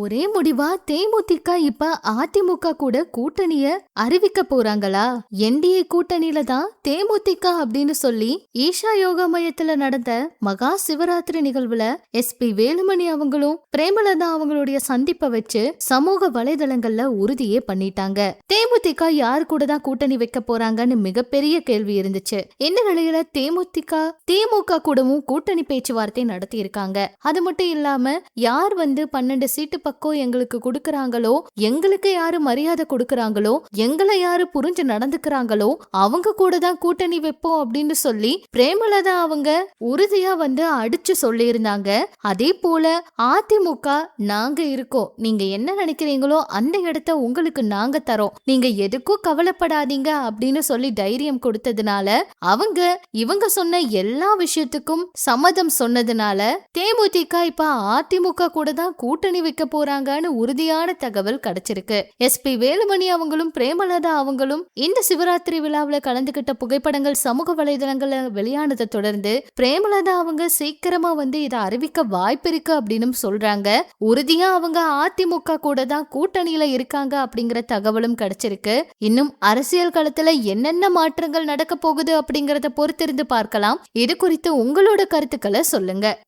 ஒரே முடிவா தேமுதிக இப்ப அதிமுக கூட கூட்டணிய அறிவிக்க போறாங்களா? என்டிஏ கூட்டணியில தான் தேமுதிக அப்படின்னு சொல்லி ஈஷா யோகா மையத்துல நடந்த மகா சிவராத்திரி நிகழ்வுல எஸ்பி வேலுமணி அவங்களும் பிரேமலதா அவங்களுடைய சந்திப்பை வச்சு சமூக வலைதளங்கள்ல உறுதியே பண்ணிட்டாங்க. தேமுதிக யார் கூட தான் கூட்டணி வைக்க போறாங்கன்னு மிகப்பெரிய கேள்வி இருந்துச்சு. இந்த நிலையில தேமுதிக திமுக கூடவும் கூட்டணி பேச்சுவார்த்தை நடத்தி இருக்காங்க அது மட்டும் இல்லாம யார் வந்து பன்னெண்டு சீட்டு பக்கம் எங்களுக்கு கொடுக்கறாங்களோ எங்களுக்கு யாரு மரியாதை கொடுக்கறாங்களோ எங்களை யாரு புரிஞ்சு நடந்துக்கிறாங்களோ அவங்க கூட தான் கூட்டணி வைப்போம் அப்படின்னு சொல்லி பிரேமலதா அவங்க உறுதியா வந்து அடிச்சு சொல்லியிருந்தாங்க. அதே போல அதிமுக நாங்க இருக்கோம். நீங்க என்ன நினைக்கிறீங்களோ அந்த இடத்த உங்களுக்கு நாங்க தரோம். நீங்க எதுக்கும் கவலைப்படாதீங்க அப்படின்னு சொல்லி தைரியம் கொடுத்ததுனால அவங்க இவங்க சொன்ன எல்லா விஷயத்துக்கும் சம்மதம் சொன்னதுனால தேமுதிக இப்ப அதிமுக கூட தான் கூட்டணி வைக்க போறாங்கன்னு உறுதியான தகவல் கிடைச்சிருக்கு. எஸ்பி வேலுமணி அவங்களும் பிரேமலதா அவங்களும் இந்த சிவராத்திரி விழாவுல கலந்துகிட்ட புகைப்படங்கள் சமூக வலைதளங்கள்ல வெளியானதை தொடர்ந்து பிரேமலதா அவங்க சீக்கிரமா வந்து இதை அறிவிக்க வாய்ப்பு இருக்கு அப்படின்னு சொல்றாங்க. உறுதியா அவங்க அதிமுக கூட தான் கூட்டணியில இருக்காங்க அப்படிங்கிற தகவலும் கிடைச்சிருக்கு. இன்னும் அரசியல் களத்துல என்னென்ன மாற்றங்கள் நடக்க போகுது அப்படிங்கறத பொறுத்திருந்து பார்க்கலாம். இது குறித்து உங்களோட கருத்துக்களை சொல்லுங்க.